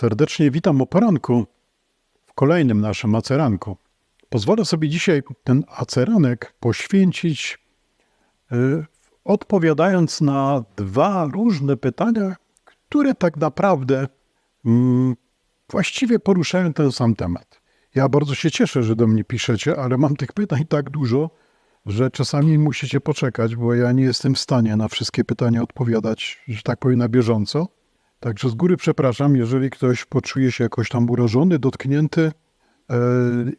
Serdecznie witam o poranku w kolejnym naszym aceranku. Pozwolę sobie dzisiaj ten aceranek poświęcić y, odpowiadając na dwa różne pytania, które tak naprawdę mm, właściwie poruszają ten sam temat. Ja bardzo się cieszę, że do mnie piszecie, ale mam tych pytań tak dużo, że czasami musicie poczekać, bo ja nie jestem w stanie na wszystkie pytania odpowiadać, że tak powiem, na bieżąco. Także z góry przepraszam, jeżeli ktoś poczuje się jakoś tam urażony, dotknięty. E,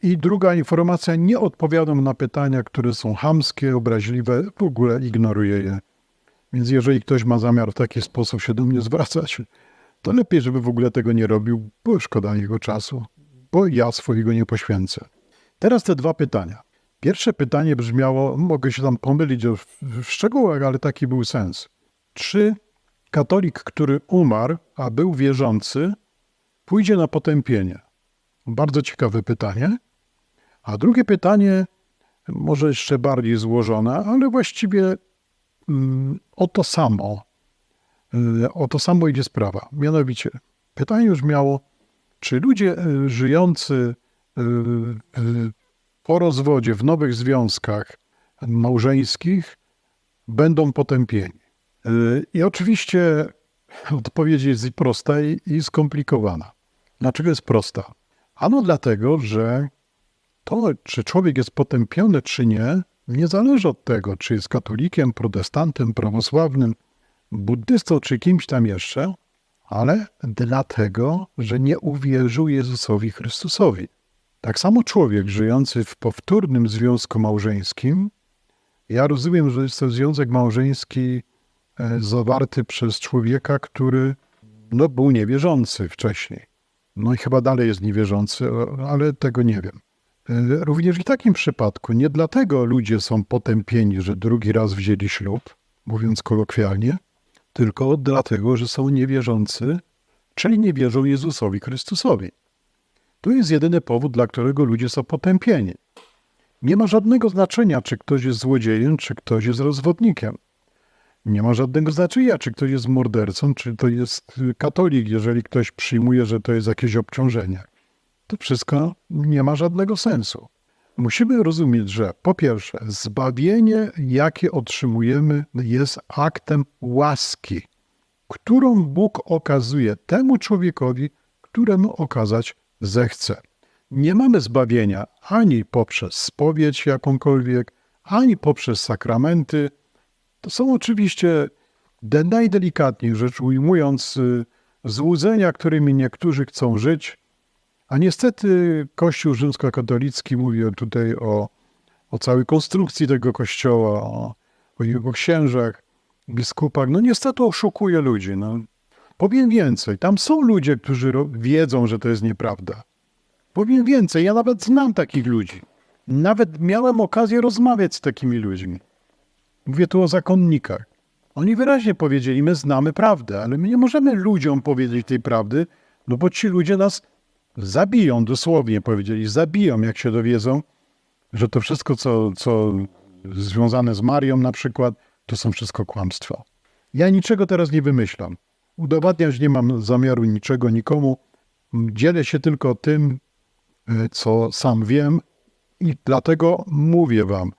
I druga informacja, nie odpowiadam na pytania, które są hamskie, obraźliwe, w ogóle ignoruję je. Więc jeżeli ktoś ma zamiar w taki sposób się do mnie zwracać, to lepiej, żeby w ogóle tego nie robił, bo szkoda jego czasu, bo ja swojego nie poświęcę. Teraz te dwa pytania. Pierwsze pytanie brzmiało, mogę się tam pomylić w, w szczegółach, ale taki był sens. Czy katolik, który umarł, a był wierzący, pójdzie na potępienie? Bardzo ciekawe pytanie. A drugie pytanie, może jeszcze bardziej złożone, ale właściwie mm, o to samo. Y, O to samo idzie sprawa. Mianowicie, pytanie już miało, czy ludzie y, żyjący y, po rozwodzie, w nowych związkach małżeńskich będą potępieni? Y, I oczywiście odpowiedź jest i prosta, i, skomplikowana. Dlaczego jest prosta? Ano dlatego, że to, czy człowiek jest potępiony, czy nie, nie zależy od tego, czy jest katolikiem, protestantem, prawosławnym, buddystą, czy kimś tam jeszcze, ale dlatego, że nie uwierzył Jezusowi Chrystusowi. Tak samo człowiek żyjący w powtórnym związku małżeńskim, ja rozumiem, że jest to związek małżeński zawarty przez człowieka, który no, był niewierzący wcześniej. No i chyba dalej jest niewierzący, ale tego nie wiem. E, Również w takim przypadku nie dlatego ludzie są potępieni, że drugi raz wzięli ślub, mówiąc kolokwialnie, tylko dlatego, że są niewierzący, czyli nie wierzą Jezusowi Chrystusowi. To jest jedyny powód, dla którego ludzie są potępieni. Nie ma żadnego znaczenia, czy ktoś jest złodziejem, czy ktoś jest rozwodnikiem. Nie ma żadnego znaczenia, czy ktoś jest mordercą, czy to jest katolik, jeżeli ktoś przyjmuje, że to jest jakieś obciążenie. To wszystko nie ma żadnego sensu. Musimy rozumieć, że po pierwsze, zbawienie, jakie otrzymujemy, jest aktem łaski, którą Bóg okazuje temu człowiekowi, któremu okazać zechce. Nie mamy zbawienia ani poprzez spowiedź jakąkolwiek, ani poprzez sakramenty. To są oczywiście de- najdelikatniej rzecz ujmując y, złudzenia, którymi niektórzy chcą żyć, a niestety Kościół rzymskokatolicki mówi tutaj o, o całej konstrukcji tego kościoła, o, o jego księżach, biskupach. No niestety oszukuje ludzi. No. Powiem więcej, tam są ludzie, którzy wiedzą, że to jest nieprawda. Powiem więcej, ja nawet znam takich ludzi. Nawet miałem okazję rozmawiać z takimi ludźmi. Mówię tu o zakonnikach. Oni wyraźnie powiedzieli, my znamy prawdę, ale my nie możemy ludziom powiedzieć tej prawdy, no bo ci ludzie nas zabiją, dosłownie powiedzieli, zabiją, jak się dowiedzą, że to wszystko, co, co związane z Marią na przykład, to są wszystko kłamstwa. Ja niczego teraz nie wymyślam. Udowadniać nie mam zamiaru niczego nikomu. Dzielę się tylko tym, e, co sam wiem i dlatego mówię wam,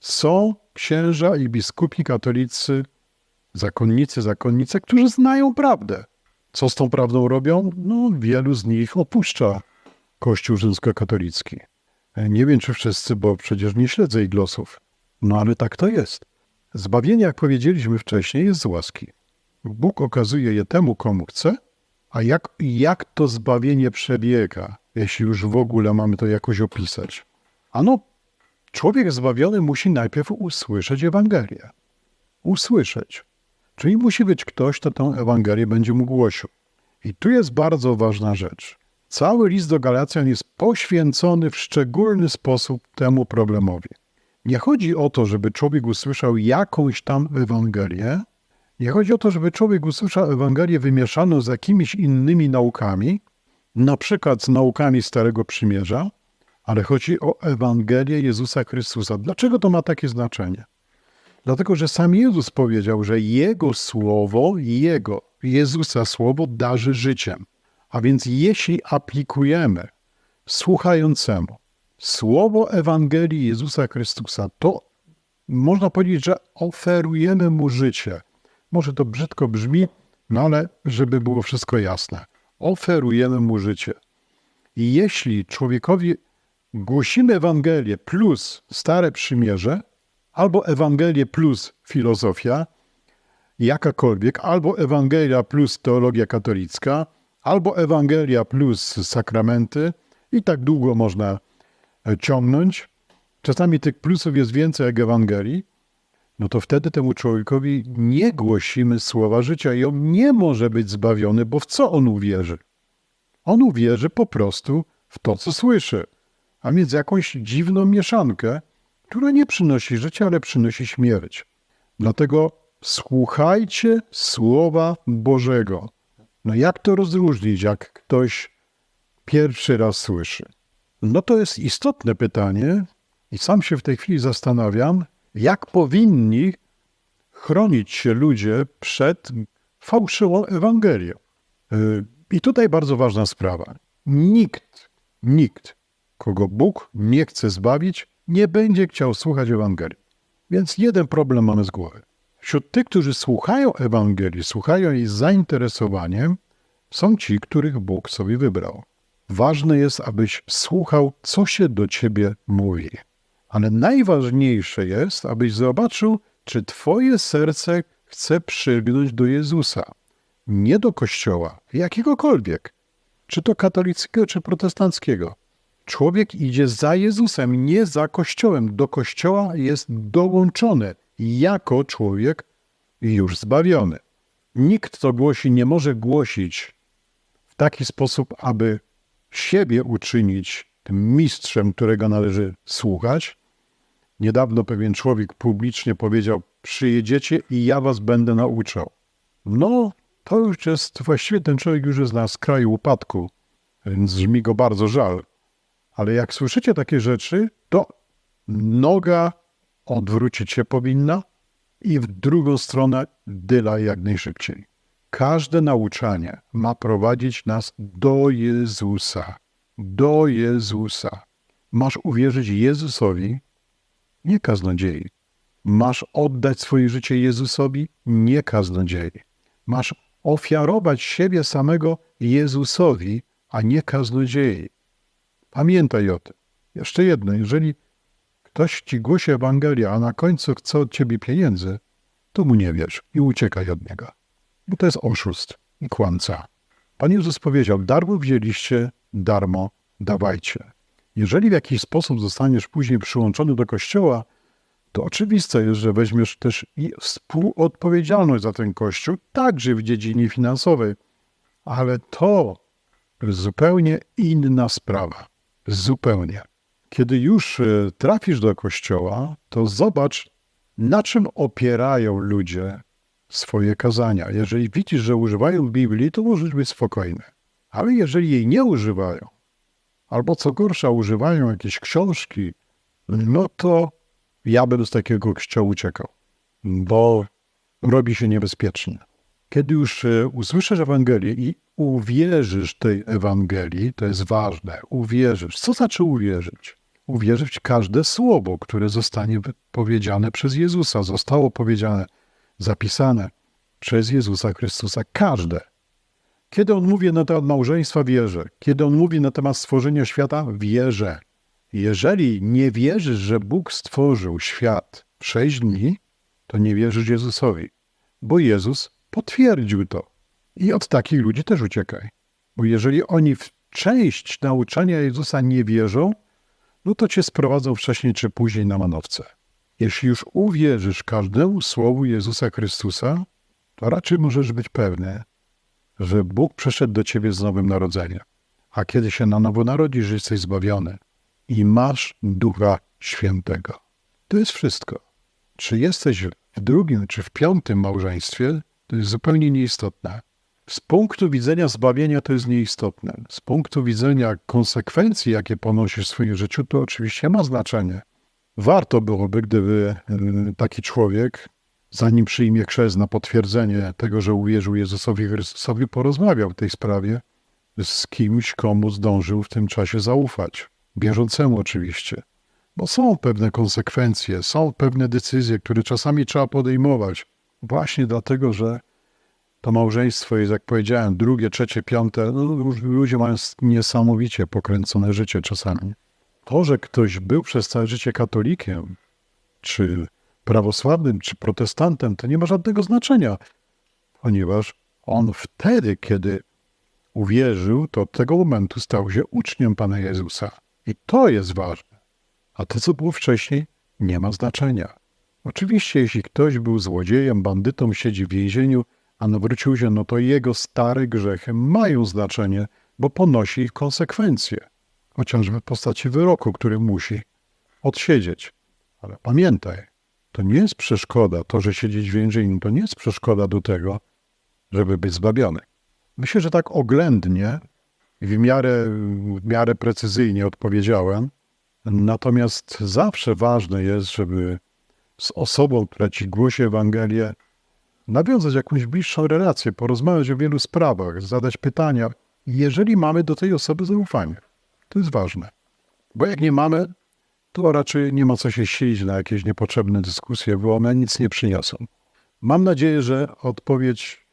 są księża i biskupi katolicy, zakonnicy, zakonnice, którzy znają prawdę. Co z tą prawdą robią? No, wielu z nich opuszcza Kościół rzymskokatolicki. E, Nie wiem, czy wszyscy, bo przecież nie śledzę ich losów. No, ale tak to jest. Zbawienie, jak powiedzieliśmy wcześniej, jest z łaski. Bóg okazuje je temu, komu chce, a jak, jak to zbawienie przebiega, jeśli już w ogóle mamy to jakoś opisać? Ano, człowiek zbawiony musi najpierw usłyszeć Ewangelię. Usłyszeć. Czyli musi być ktoś, kto tę Ewangelię będzie mu głosił. I tu jest bardzo ważna rzecz. Cały list do Galacjan jest poświęcony w szczególny sposób temu problemowi. Nie chodzi o to, żeby człowiek usłyszał jakąś tam Ewangelię. Nie chodzi o to, żeby człowiek usłyszał Ewangelię wymieszaną z jakimiś innymi naukami, na przykład z naukami Starego Przymierza, ale chodzi o Ewangelię Jezusa Chrystusa. Dlaczego to ma takie znaczenie? Dlatego, że sam Jezus powiedział, że Jego słowo, Jego, Jezusa słowo darzy życiem. A więc jeśli aplikujemy słuchającemu słowo Ewangelii Jezusa Chrystusa, to można powiedzieć, że oferujemy mu życie. Może to brzydko brzmi, no ale żeby było wszystko jasne. Oferujemy mu życie. I jeśli człowiekowi głosimy Ewangelię plus Stare Przymierze, albo Ewangelię plus filozofia, jakakolwiek, albo Ewangelia plus teologia katolicka, albo Ewangelia plus sakramenty i tak długo można e, ciągnąć. Czasami tych plusów jest więcej jak Ewangelii, no to wtedy temu człowiekowi nie głosimy słowa życia i on nie może być zbawiony, bo w co on uwierzy? On uwierzy po prostu w to, co słyszy, a więc jakąś dziwną mieszankę, która nie przynosi życia, ale przynosi śmierć. Dlatego słuchajcie słowa Bożego. No jak to rozróżnić, jak ktoś pierwszy raz słyszy? No to jest istotne pytanie i sam się w tej chwili zastanawiam, jak powinni chronić się ludzie przed fałszywą Ewangelią. Y, I tutaj bardzo ważna sprawa. Nikt, nikt, kogo Bóg nie chce zbawić, nie będzie chciał słuchać Ewangelii. Więc jeden problem mamy z głowy. Wśród tych, którzy słuchają Ewangelii, słuchają jej z zainteresowaniem, są ci, których Bóg sobie wybrał. Ważne jest, abyś słuchał, co się do ciebie mówi. Ale najważniejsze jest, abyś zobaczył, czy twoje serce chce przylgnąć do Jezusa. Nie do kościoła, jakiegokolwiek. Czy to katolickiego, czy protestanckiego. Człowiek idzie za Jezusem, nie za Kościołem. Do Kościoła jest dołączony jako człowiek już zbawiony. Nikt, kto głosi, nie może głosić w taki sposób, aby siebie uczynić tym mistrzem, którego należy słuchać. Niedawno pewien człowiek publicznie powiedział: Przyjedziecie i ja was będę nauczał. No, to już jest właściwie ten człowiek już jest na skraju upadku, więc brzmi go bardzo żal. Ale jak słyszycie takie rzeczy, to noga odwrócić się powinna i w drugą stronę dyla jak najszybciej. Każde nauczanie ma prowadzić nas do Jezusa. Do Jezusa. Masz uwierzyć Jezusowi, nie kaznodziei. Masz oddać swoje życie Jezusowi, nie kaznodziei. Masz ofiarować siebie samego Jezusowi, a nie kaznodziei. Pamiętaj o tym. Jeszcze jedno, jeżeli ktoś ci głosi Ewangelię, a na końcu chce od ciebie pieniędzy, to mu nie wierz i uciekaj od niego. Bo to jest oszust i kłamca. Pan Jezus powiedział, darmo wzięliście, darmo dawajcie. Jeżeli w jakiś sposób zostaniesz później przyłączony do Kościoła, to oczywiste jest, że weźmiesz też i współodpowiedzialność za ten Kościół, także w dziedzinie finansowej. Ale to zupełnie inna sprawa. Zupełnie. Kiedy już e, trafisz do kościoła, to zobacz, na czym opierają ludzie swoje kazania. Jeżeli widzisz, że używają Biblii, to możesz być spokojny. Ale jeżeli jej nie używają, albo co gorsza, używają jakieś książki, no to ja bym z takiego kościoła uciekał, bo robi się niebezpiecznie. Kiedy już e, usłyszysz Ewangelię i uwierzysz tej Ewangelii, to jest ważne, uwierzysz. Co znaczy uwierzyć? Uwierzyć każde słowo, które zostanie powiedziane przez Jezusa, zostało powiedziane, zapisane przez Jezusa Chrystusa. Każde. Kiedy on mówi na temat małżeństwa, wierzę. Kiedy on mówi na temat stworzenia świata, wierzę. Jeżeli nie wierzysz, że Bóg stworzył świat w sześć dni, to nie wierzysz Jezusowi, bo Jezus potwierdził to. I od takich ludzi też uciekaj. Bo jeżeli oni w część nauczania Jezusa nie wierzą, no to cię sprowadzą wcześniej czy później na manowce. Jeśli już uwierzysz każdemu słowu Jezusa Chrystusa, to raczej możesz być pewny, że Bóg przyszedł do ciebie z nowym narodzeniem. A kiedy się na nowo narodzisz, jesteś zbawiony i masz Ducha Świętego. To jest wszystko. Czy jesteś w drugim czy w piątym małżeństwie, to jest zupełnie nieistotne. Z punktu widzenia zbawienia to jest nieistotne. Z punktu widzenia konsekwencji, jakie ponosisz w swoim życiu, to oczywiście ma znaczenie. Warto byłoby, gdyby e, taki człowiek, zanim przyjmie chrzest na potwierdzenie tego, że uwierzył Jezusowi Chrystusowi, porozmawiał w tej sprawie z kimś, komu zdążył w tym czasie zaufać. Bieżącemu oczywiście. Bo są pewne konsekwencje, są pewne decyzje, które czasami trzeba podejmować. Właśnie dlatego, że to małżeństwo jest, jak powiedziałem, drugie, trzecie, piąte. No, ludzie mają niesamowicie pokręcone życie czasami. To, że ktoś był przez całe życie katolikiem, czy prawosławnym, czy protestantem, to nie ma żadnego znaczenia, ponieważ on wtedy, kiedy uwierzył, to od tego momentu stał się uczniem Pana Jezusa. I to jest ważne. A to, co było wcześniej, nie ma znaczenia. Oczywiście, jeśli ktoś był złodziejem, bandytą, siedzi w więzieniu, a nawrócił się, no to jego stare grzechy mają znaczenie, bo ponosi ich konsekwencje. Chociażby w postaci wyroku, który musi odsiedzieć. Ale pamiętaj, to nie jest przeszkoda, to, że siedzieć w więzieniu, to nie jest przeszkoda do tego, żeby być zbawiony. Myślę, że tak oględnie i w miarę, w miarę precyzyjnie odpowiedziałem. Natomiast zawsze ważne jest, żeby z osobą, która ci głosi Ewangelię, nawiązać jakąś bliższą relację, porozmawiać o wielu sprawach, zadać pytania, jeżeli mamy do tej osoby zaufanie. To jest ważne. Bo jak nie mamy, to raczej nie ma co się silić na jakieś niepotrzebne dyskusje, bo one nic nie przyniosą. Mam nadzieję, że odpowiedź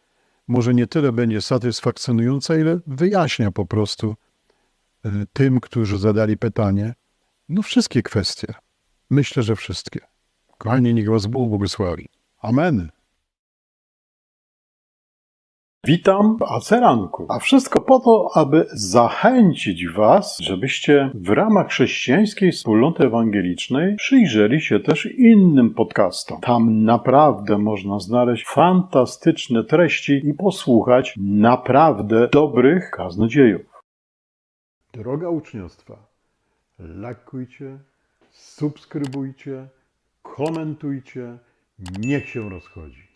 może nie tyle będzie satysfakcjonująca, ile wyjaśnia po prostu y, tym, którzy zadali pytanie, no wszystkie kwestie. Myślę, że wszystkie. Kochani, niech was Bóg błogosławi. Amen. Witam w Aceranku, a wszystko po to, aby zachęcić Was, żebyście w ramach chrześcijańskiej wspólnoty ewangelicznej przyjrzeli się też innym podcastom. Tam naprawdę można znaleźć fantastyczne treści i posłuchać naprawdę dobrych kaznodziejów. Droga uczniostwa, lajkujcie, subskrybujcie, komentujcie, niech się rozchodzi.